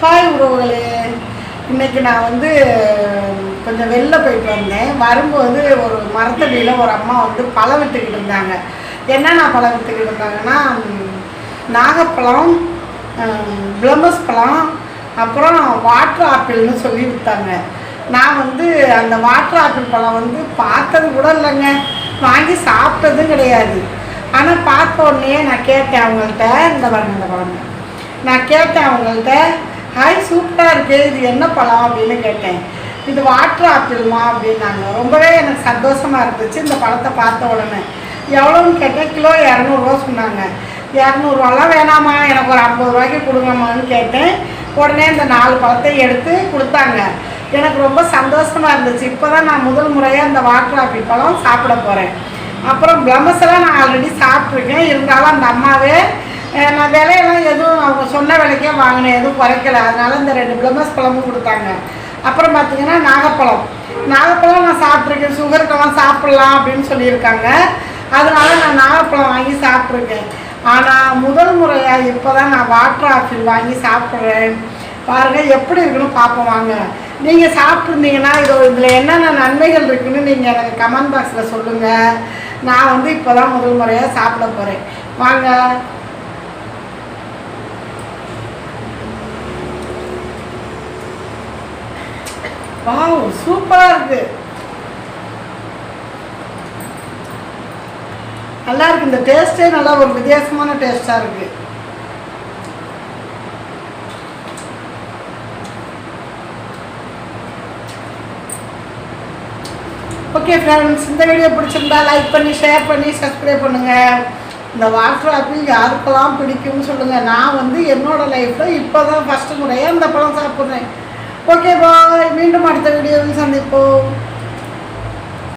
Hi உறவுகளே. இன்னைக்கு நான் வந்து கொஞ்சம் வெளில போயிட்டு வந்தேன். வரும்போது ஒரு மரத்தடியில் ஒரு அம்மா வந்து பழம் விட்டுக்கிட்டு இருந்தாங்க. என்னென்ன பழம் விட்டுக்கிட்டு இருந்தாங்கன்னா நாகப்பழம் பிளம்பஸ் பழம் அப்புறம் வாட்டர் ஆப்பிள்னு சொல்லி விற்றாங்க நான் வந்து அந்த வாட்டர் ஆப்பிள் பழம் வந்து பார்த்தது கூட இல்லைங்க. வாங்கி சாப்பிட்டதும் கிடையாது. ஆனால் பார்த்த உடனே நான் கேட்டேன் அவங்கள்ட்ட இந்த பாருங்க இந்த பழம் நான் கேட்டேன் அவங்கள்ட்ட ஹாய் சூப்பராக இருக்குது இது என்ன பழம் அப்படின்னு கேட்டேன். இது வாட்டர் ஆப்பிள்மா அப்படின்னாங்க. ரொம்பவே எனக்கு சந்தோஷமாக இருந்துச்சு இந்த பழத்தை பார்த்த உடனே. எவ்வளோன்னு கேட்டேன்? கிலோ இரநூறுவா சொன்னாங்க. இரநூறுவாலாம் வேணாமா எனக்கு ஒரு ஐம்பது ரூபாய்க்கு கொடுங்கம்மான்னு கேட்டேன். உடனே இந்த நாலு பழத்தை எடுத்து கொடுத்தாங்க. எனக்கு ரொம்ப சந்தோஷமாக இருந்துச்சு. இப்போ தான் நான் முதல் முறையாக இந்த வாட்டர் ஆப்பிள் பழம் சாப்பிட போகிறேன் அப்புறம் பிளமஸ் எல்லாம் நான் ஆல்ரெடி சாப்பிட்ருக்கேன் இருந்தாலும் அந்த அம்மாவே நான் விலையெல்லாம் எதுவும் அவங்க சொன்ன விலைக்கே வாங்கினேன். எதுவும் குறைக்கல. அதனால இந்த ரெண்டு பிளமஸ் பழமும் கொடுத்தாங்க. அப்புறம் பார்த்தீங்கன்னா நாகப்பழம். நாகப்பழம் நான் சாப்பிட்ருக்கேன் சுகருக்கெல்லாம் சாப்பிட்லாம் அப்படின்னு சொல்லியிருக்காங்க. அதனால நான் நாகப்பழம் வாங்கி சாப்பிட்ருக்கேன் ஆனால் முதல் முறையாக இப்போ தான் நான் வாட்டர் ஆப்பிள் வாங்கி சாப்பிட்றேன். பாருங்கள் எப்படி இருக்குன்னு பார்ப்போம் வாங்க. நீங்கள் சாப்பிட்ருந்தீங்கன்னா இதோ இதில் என்னென்ன நன்மைகள் இருக்குன்னு நீங்கள் எனக்கு கமெண்ட் பாக்ஸில் சொல்லுங்கள் நான் வந்து இப்போ தான் முதல் முறையாக சாப்பிட போகிறேன் வாங்க. வாவ் சூப்பராக இருக்குது நல்லா இருக்கு இந்த டேஸ்ட்டே நல்லா ஒரு வித்தியாசமான டேஸ்ட்டாக இருக்குது ஓகே ஃப்ரெண்ட்ஸ் இந்த வீடியோ பிடிச்சிருந்தா லைக் பண்ணி ஷேர் பண்ணி சப்ஸ்கிரைப் பண்ணுங்கள் இந்த வாட்டர் ஆப்பிள் யாருக்கெல்லாம் பிடிக்கும்னு சொல்லுங்கள் நான் வந்து என்னோட லைஃப்பில் இப்போ தான் ஃபஸ்ட்டு முறையாக இந்த பழம் சாப்பிட்றேன். ஓகே பாய் വീണ്ടും അടുത്ത വീഡിയോയിൽ സന്ദിപ്പോ